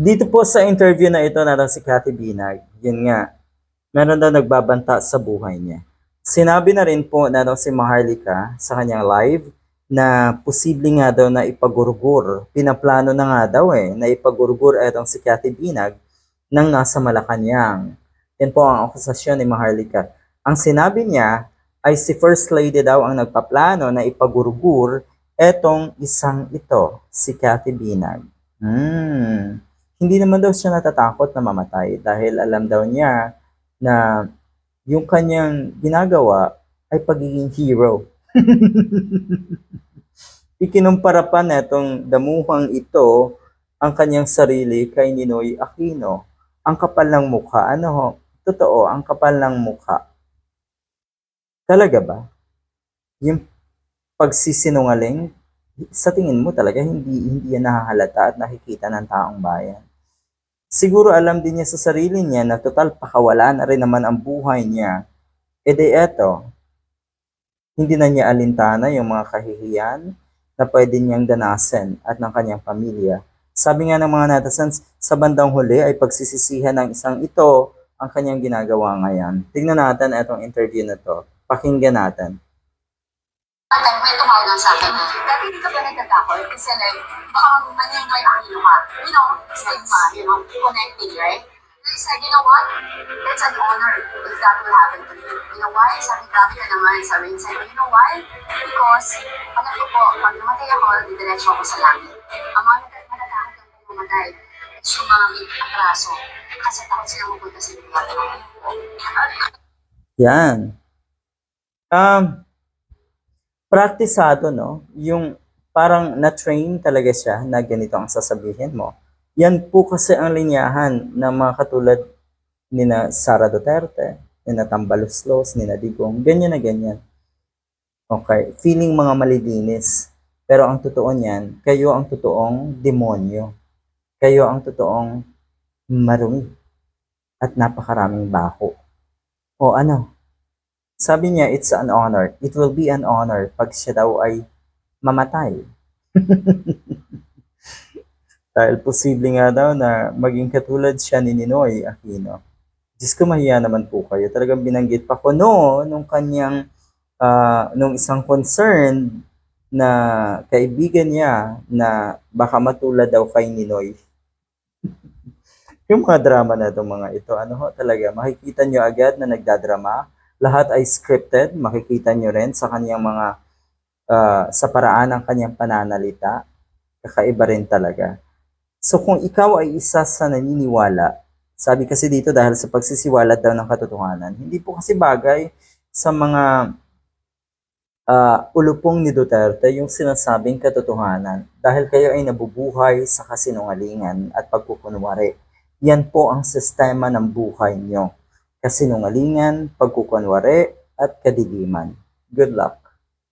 Dito po sa interview na ito na si Cathy Binag, yun nga, meron daw nagbabanta sa buhay niya. Sinabi na rin po na daw si Maharlika sa kanyang live na posible nga daw na ipagurgur. Pinaplano na nga daw eh, na ipagurgur etong si Cathy Binag nang nasa Malacanang. Yan po ang akusasyon ni Maharlika. Ang sinabi niya ay si First Lady daw ang nagpaplano na ipagurgur etong isang ito, si Cathy Binag. Hmm. Hindi naman daw siya natatakot na mamatay dahil alam daw niya na yung kanyang ginagawa ay pagiging hero. Ikinumpara pa netong damuhang ito ang kanyang sarili kay Ninoy Aquino. Ang kapal ng mukha, ano ho? Totoo, ang kapal ng mukha. Talaga ba? Yung pagsisinungaling, sa tingin mo talaga hindi hindi yan nahahalata at nakikita ng taong bayan. Siguro alam din niya sa sarili niya na total pakawala na rin naman ang buhay niya. E de eto, hindi na niya alintana yung mga kahihiyan na pwede niyang danasin at ng kanyang pamilya. Sabi nga ng mga netizens, sa bandang huli ay pagsisisihan ng isang ito ang kanyang ginagawa ngayon. Tingnan natin itong interview na to. Pakinggan natin. At may tumawag sa akin. Dati hindi ka ba nagtatakot? Kasi like, baka maninoy akilo ka. You know, stigma, you know, connecting, right? I said, you know what? It's an honor if that will happen to me. You know why? Sabi, grabe ka naman. Sabi, sabi, you know why? Because, alam ko po, pag namatay ako, didiretso ako sa langit. Ang mga natatakot ang mamatay, is yung mga may atraso. Kasi takot silang mapunta sa lugar. Yan. Um, praktisado, no? Yung parang na-train talaga siya na ganito ang sasabihin mo. Yan po kasi ang linyahan ng mga katulad ni na Sara Duterte, ni na Tambaloslos, ni na Digong, ganyan na ganyan. Okay, feeling mga malilinis. Pero ang totoo niyan, kayo ang totoong demonyo. Kayo ang totoong marumi at napakaraming bako. O ano, sabi niya, it's an honor. It will be an honor pag siya daw ay mamatay. Dahil posible nga daw na maging katulad siya ni Ninoy Aquino. Diyos ko, mahiya naman po kayo. Talagang binanggit pa ko no, nung kanyang, ah, nung isang concern na kaibigan niya na baka matulad daw kay Ninoy. yung mga drama na itong mga ito, ano ho talaga, makikita nyo agad na nagdadrama. Lahat ay scripted, makikita nyo rin sa kanyang mga, ah, sa paraan ng kanyang pananalita. Kakaiba rin talaga. So kung ikaw ay isa sa naniniwala, sabi kasi dito dahil sa pagsisiwalat daw ng katotohanan, hindi po kasi bagay sa mga ah, ulupong ni Duterte yung sinasabing katotohanan dahil kayo ay nabubuhay sa kasinungalingan at pagkukunwari. Yan po ang sistema ng buhay nyo. Kasinungalingan, pagkukunwari, at kadiliman. Good luck.